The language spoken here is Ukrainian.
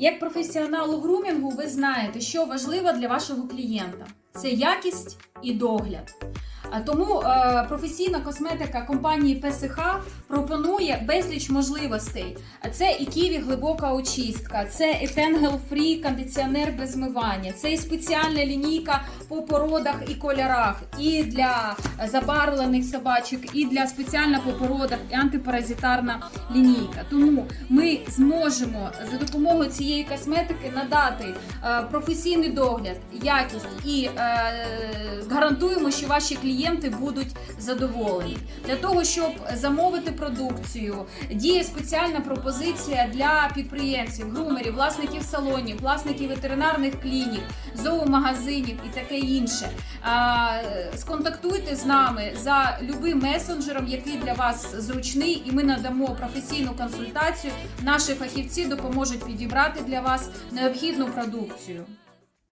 Як професіонал у грумінгу, ви знаєте, що важливо для вашого клієнта: це якість і догляд. Тому е, професійна косметика компанії ПСХ пропонує безліч можливостей. Це і ківі глибока очистка, це Etengel Free кондиціонер без змивання, це і спеціальна лінійка по породах і кольорах, і для забарвлених собачок, і для спеціальна по породах, і антипаразитарна лінійка. Тому ми зможемо за допомогою цієї косметики надати е, професійний догляд, якість і е, гарантуємо, що ваші клієнти будуть задоволені. Для того, щоб замовити продукцію, діє спеціальна пропозиція для підприємців, грумерів, власників салонів, власників ветеринарних клінік, зоомагазинів і таке інше. А, Сконтактуйте з нами за любим месенджером, який для вас зручний, і ми надамо професійну консультацію. Наші фахівці допоможуть підібрати для вас необхідну продукцію.